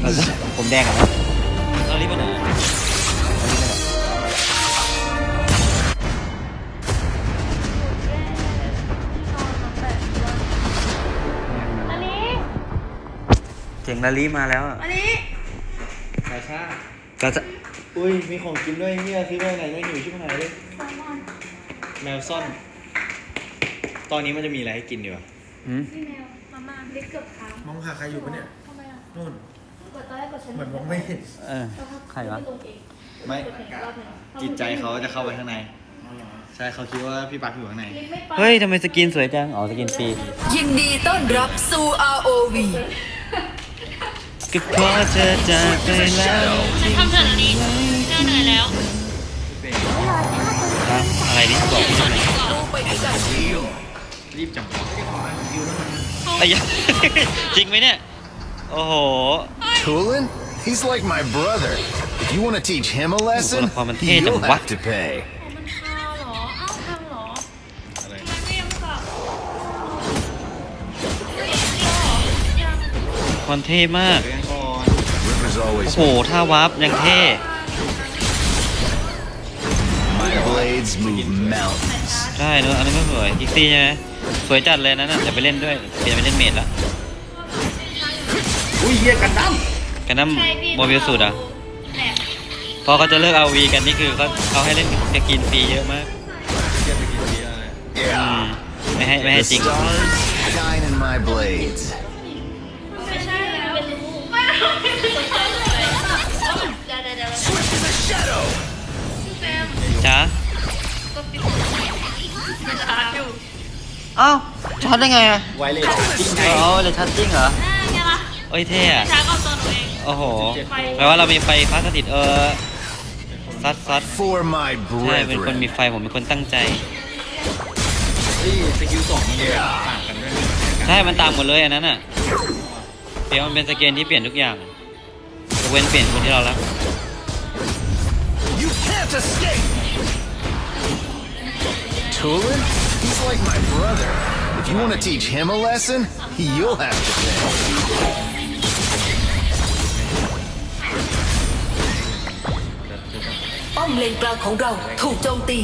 เอาซะผมแดงอะนะเรารีบไปไหนอันนี้เจ๋งลาลีมาแล้วอะอันนี้ชาชาก็จะอุ้ย มีของกินด้วยเนี่ยซื้อไปไหนไม่หิวชิบหายเลยแมวซ่อน ตอนนี้มันจะมีอะไรให้กินดีวะหืมนี่แมวมาม่าเล็กเกือบค้างมองหาใครอยู่ปะเนี่ย ทำไมอะนู่น เปิดตอนแรกกดฉันเหมือนมองไม่เห็นเออใครวะไม่ลงเองไม่เปิดเพลงรอบหนึ่งจิตใจเขาจะเข้าไปข้างใน ใช่เขาคิดว่าพี่ปักอยู่ข้างใน ลิฟต์ไม่ไป เฮ้ยทำไมสกินสวยจัง อ๋อ สกินฟรียินดีต้อนรับสู่ ROV ก็เพราะเธอจากไปแล้วทำเสร็จแล้วนี่น่าเหนื่อยแล้วฮะอะไรนี่บอกพี่ทำไมดูไปด้วยกันรีบจังไอ้ยะจริงไหมเนี่ย โอ้โห Tulin? He's like my brother. If you want to teach him a lesson, Ủa, mà thế you'll chẳng quá. have to pay. มันคาวเหรอเอ้าพังเหรออะไรมันไม่ยังกลับยังคนเท่มาก เรื่องก่อน River's โอ้ always โหท่าวาร์ปยังเท่ my blades move mountains. ใช่เนอะอันนี้ก็สวยกิกซี่ใช่ไหมสวยจัดเลยนะน่ะจะไปเล่นด้วยเปลี่ยนไปเล่นเมดแล้วอุ้ยเฮียกันดั้ม กันน้ใช่พี่ำโมบิลสูตรอะแหลมพอเขาจะเลิกเอาวีกันนี่คือเขาเขาให้เล่นสกินฟรีเยอะมากเฮียไปกินเบียร์อะไรอืมไม่ให้ไม่ให้ The จริง stars shine in my blades. ไม่ใช่แล้วเป็นรู้ไม่เอาไม่ใช่เลยเดี๋ยวเดี๋ยวเดี๋ยว Swift as a shadow. แซมจ้าก็ปิดมันชาร์จอยู่เอ้าช็อตได้ไงอะไวเลยจริงไงอ๋อเลยช็อตจริงเหรออ่าไงล่ะเอ้ยเท่อะชาร์จเอาตัวหนูเอง โอ้โหแปลว่าเรามีไฟฟ้าสถิตเออซัดซัด For my ใช่เป็นคนมี brethren. ไฟผมเป็นคนตั้งใจ เฮ้ยสกิลสองมันต่างกันด้วยใช่มันตามหมดเลยอันนั้นอะเปลี่ยนมันเป็นสเกนที่เปลี่ยนทุกอย่างยกเว้นเปลี่ยนคนที่เรารัก You can't escape. Tulin? He's like my brother. If you want to teach him a lesson, you'll have to pay. มเลนกลางของเราถูกโจมตี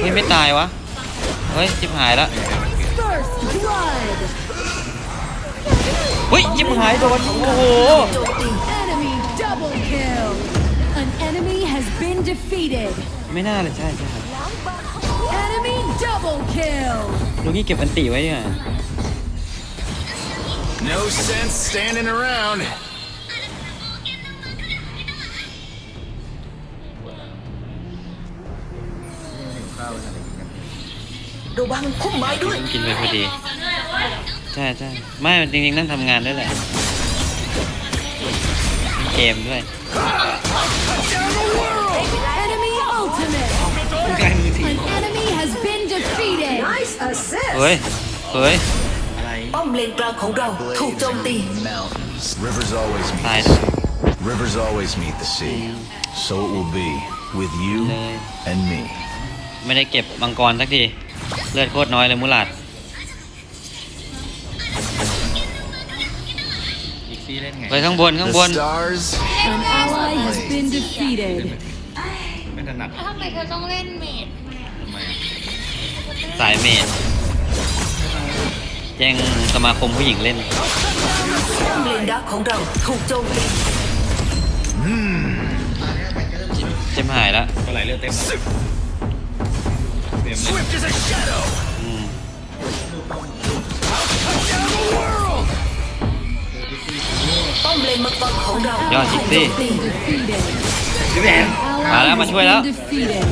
เฮ้ยไม่ตายวะ เฮ้ยจิบหายแล้วเฮ้ยจิบหายโดนโอ้โห โจมตี Enemy double kill! An enemy has been defeated! ไม่น่าเลยใช่ใช่ครับ Enemy double kill! ลูกนี้เก็บอันติไว้เนี่ย No sense standing around. ระวังพุ่มไม้ด้วย กินไปพอดี ใช่ใช่ไม่จริงๆนั่งทำงานด้วยแหละเกมด้วย Enemy ultimate! ใกล้มือถือ An enemy has been defeated! เฮ้ย เฮ้ยอะไร ป้อมเลนกลางของเราถูก Blades โจมตี move mountains. Rivers always meet Nice. the sea. Rivers always meet the sea. So it will be with you Nice. and me. ไม่ได้เก็บมังกรสักที เลือดโคตรน้อยเลยมุลาดอีกซี่เล่นไงเฮ้ยข้างบนข้าง The บน stars An ally has been defeated! ไม่ถนัดทำไมเธอต้องเล่นเมดทำไมอะสายเมด แย่งสมาคมผู้หญิงเล่นป้อมเลนดักของเราถูกโจมตีเจมหายแล้วก็ไหลเลือดเต็มแล้วเต็มเลย swift as a shadow. อืมป้อมเลนมังกรของเรายอดจริงสิถูกโจมตี Defeated! À, Ally đã, mà has chui been đó. defeated!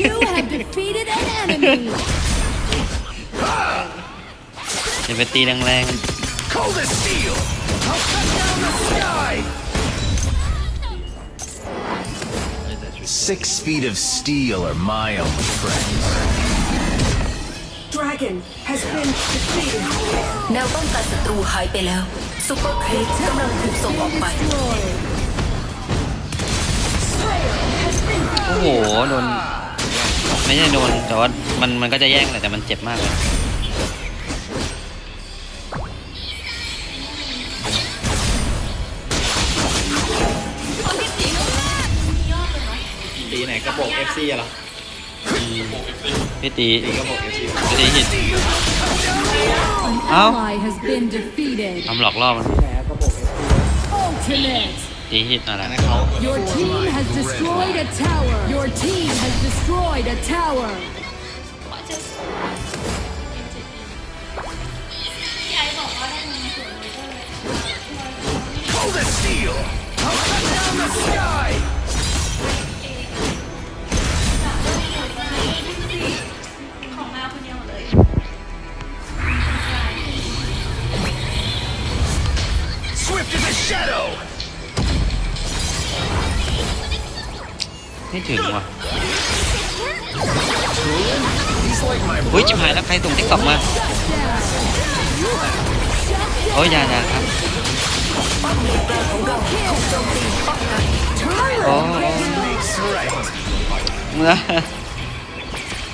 You have defeated an enemy! อย่าไปตีแรง Cold as steel. I'll cut down the sky. Six feet of steel are my only friends. Dragon has been defeated แนวป้องกันศัตรูหายไปแล้วซุปเปอร์ครีปกำลังถูกส่งออกไป Destroyed! ๆโอ้โห โดน ไม่ใช่โดน แต่ว่ามันมันก็จะแย่งแหละแต่มันเจ็บมากเลย ซีอะเหรออืมพี่ตีตีก็บอกเอฟซีพี่ตีหิน An Ow. ally has been defeated. ทำหลอกล่อมันแหนก็บอกเอฟซี Ultimate. ตีหินอะไร อันนั้นเขา Your team has destroyed a tower. Your team has destroyed a tower. อุ้ย brother. จิบหายแล้วใครส่งติ๊กต็อกมาโอ้ยอยาอยาครับโอ้ Makes right. เมื่อ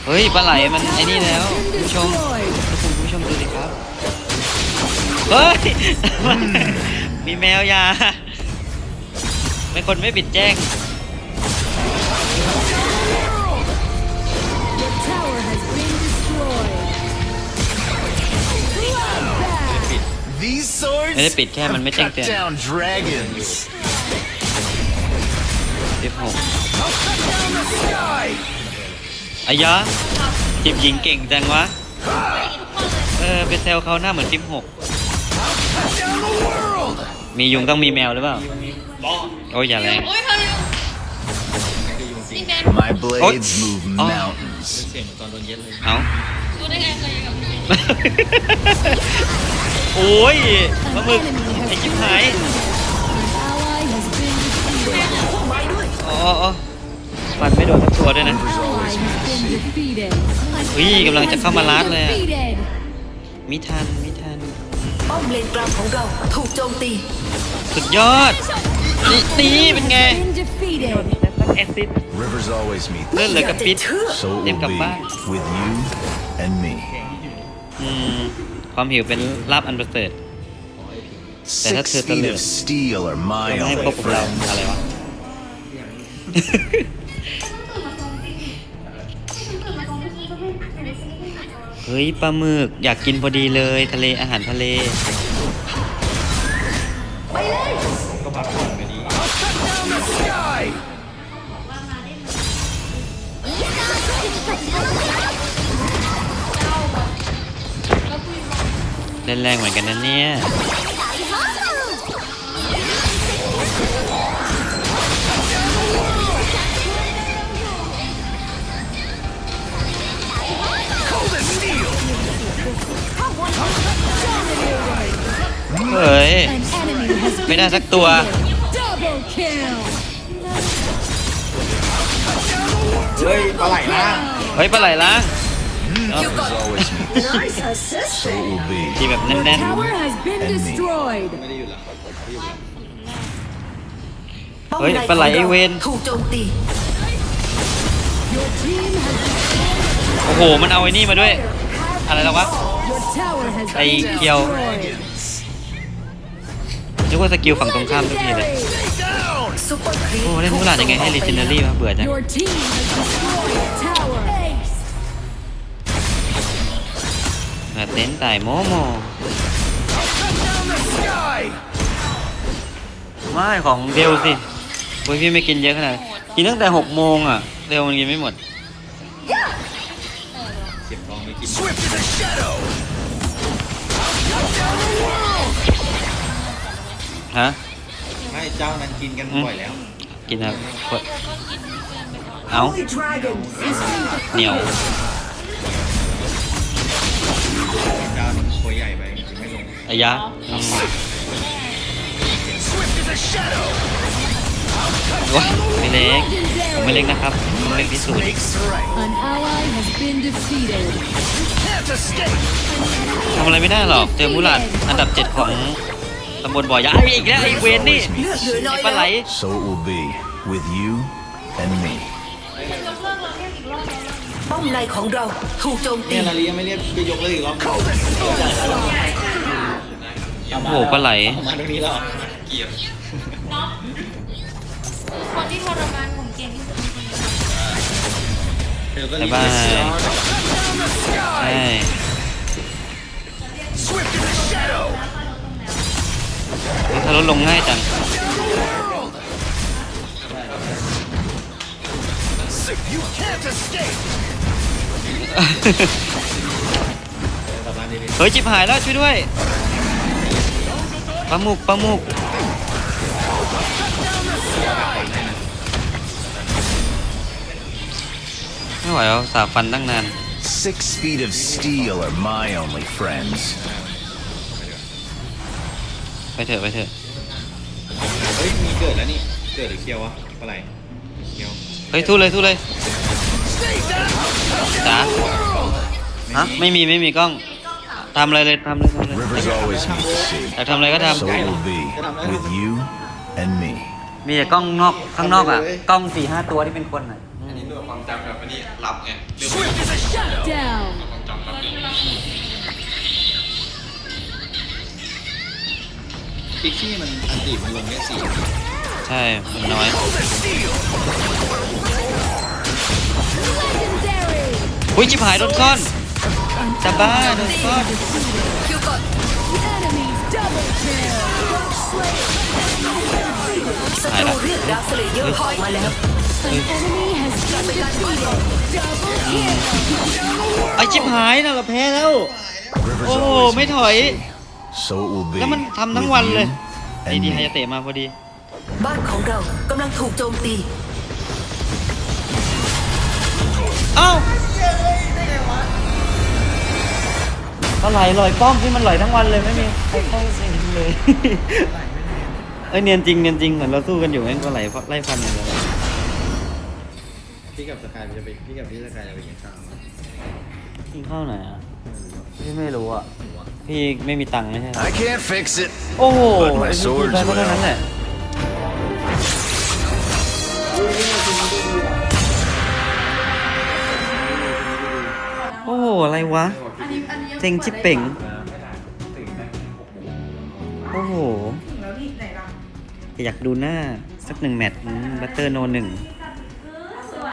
เฮ้ยปลาไหลมันไอ้นี่แล้วคุณผู้ชม Destroyed. คุณผู้ชมดูดิครับเฮ้ยมีแมวยาเป็นคนไม่ปิดแจ้ง These swords ไม่ได้ปิดแค่มันไม่ have แจ้ง cut เตือน down dragons. สิบหก I'll cut down the sky! อายะจีบหญิงเก่งจังวะ เออไปแซวเขาหน้าเหมือนฟิปหก Cut down the world! มียุงต้องมีแมวหรือเปล่าบ้องโอ้ยอย่าแรง โอ้ยเขาเร็วคือยุงจริงนี่แฟน My blades Oh. move Oh. mountains. เป็นเสียงเหมือนตอนโดนเย็ดเลย เอา รู้ได้ไงเคยกับพี่ โอ้ยปลาหมึกไอ้ชิบหาย An ally has been defeated. อ๋ออ๋อฟันไม่โดนทั้งตัวด้วยนะ An ally has been defeated. An อุ้ย enemy กำลังจะ has เข้ามา been ลาดเลยอะ defeated. มิทันมิทันป้อมเลนกลางของเราถูกโจมตี สุดยอดนี่นี่เป็นไง Been defeated. แอสซิด Rivers always meet เลื่อนเหลือกับปิด So it เต็ม will กลับ be บ้าน อืมความหิวเป็นลาบอันประเสริฐ Six that's it, feet the of steel are จะ my ไม่ให้ only ครบกับเรา friends. อะไรวะ เฮ้ยปลาหมึกอยากกินพอดีเลย ทะเลอาหารทะเลก็ ล่นแรงเหมือนกันนะเนี่ย Cold as steel! เฮ้ย An enemy has ไม่ been ได้สักตัว double kill. เฮ้ยปลาไหลนะเฮ้ยปลาไหลล้าง Rivers always meet. So it will be. ทีแบบแน่น Tower has been And me. destroyed. ไม่ได้หยุดเหรอป้อมเฮ้ยในปลาไหลของไอ้เวรถูกโจมตี Your team has ๆ โอ้โห มันเอาไอ้นี่มาด้วย อะไรแล้ววะ your tower has ไอ้ been เคียว destroyed. นึกว่าสกิลฝั่งตรงข้ามทุกทีเลย Down! ซุปเปอร์ครีโอ้เล่นมูหลาดยังไงให้ legendary วะเบื่อจัง Your team has destroyed a tower. แบบเต้นตายโมโม Down the sky! ไม่ของเดลสิโอ้ยพี่ไม่กินเยอะขนาดนั้นกินตั้งแต่หกโมงอะเดลมันกินไม่หมดเก็บทองไปกิน Swift as a shadow! ฮะไม่เจ้านั้นกินกันบ่อยแล้ว กินครับกดเอาเหนียว เจ้านั้นตัวใหญ่ไปกินไม่ลงอายะอืม Swift as a shadow! โอ้ยไม่เล็กผมไม่เล็กนะครับผมเล็กที่สุด Makes right. An ally has been defeated. Can't escape! ทำอะไรไม่ได้หรอก เจอมูหลาดอันดับเจ็ดของตำบลบ่อยะไอ้อีกแล้วไอ้เวนนี่เลือดเหลือน้อยปลาไหลแล้ว So it will be with you มในของเราถูกโจมตีเนี่ยนาลียังไม่เรียกจะยกเลยอีกรอบ Cold as steel! โอ้โหปลาไหลออกมาตรงนี้แล้วเหรอเกียบเนาะคนที่ทรมานผมเก่งที่สุดคือคนนี้ดี๋ยวก็บ๊ารียบบายเสียใช่ Swift in the shadow. ถ้ารถลงง่ายจัง You can't escape. กลับบ้านดีเฮ้ยจิบหายแล้วช่วยด้วยปลาหมุกปลาหมุกไม่ไหวแล้วสาบฟันตั้งนาน Six feet of steel are my only friends. ไปเถอะไปเถอะๆเฮ้ยมีเกิดแล้วนี่ เกิดหรือเคียววะปลาไหลเคียวเฮ้ยสู้เลยสู้เลย จ๋าฮะไม่มีไม่มีกล้องทำอะไรเลยทำเลยทำเลย Rivers always meet the sea. อยากทำอะไรก็ท So it will be with you and me. ำมีแต่กล้องนอกข้างนอกอะ กล้องสี่ห้าตัวที่เป็นคนอะ Down. พิกซี่มันอันติมันลงแค่สี่ใช่ มันน้อย Legendary. อุ้ยจิบหายโดนซ่อนจะบ้าโดนซ่อนคิวก่อน Enemies double kill. ศัตรูเรียกดาวสเลเยอร์ออกมาแล้ว An enemy has been defeated. Double kill. ไอจิบหายนะเราแพ้แล้ว Rivers โอ้โห always ไม่ meet ถ the อย sea. So it will be แล้วมันทำทั้ง with วันเลย you ไอ and ดี me. ไฮยาเตะมาพอดี บ้านของเรากำลังถูกโจมตี เอ้าก็ไหลลอยป้อมที่มันไหลทั้งวันเลยไม่มีใครเข้าเองเลยเอ้ยเนียนจริงเนียนจริงเหมือนเราสู้กันอยู่แม่งก็ไหลไล่ฟันอย่างเดียวเลยพี่กับสกายจะไปพี่กับพี่สกายจะไปกินข้าวกินข้าวไหนอะพี่ไม่รู้อะพี่ไม่มีตังค์ไม่ใช่เหรอ I can't fix it. โอ้โห But my ไอ้พี่ swords ไปเท่านั้น will. แหละ อ้โหอะไรวะเซ็งชิบเป่งโอ้โหอยากดูหน้า สักหนึ่งแมตช์บัตเตอร์โนหนึ่งเ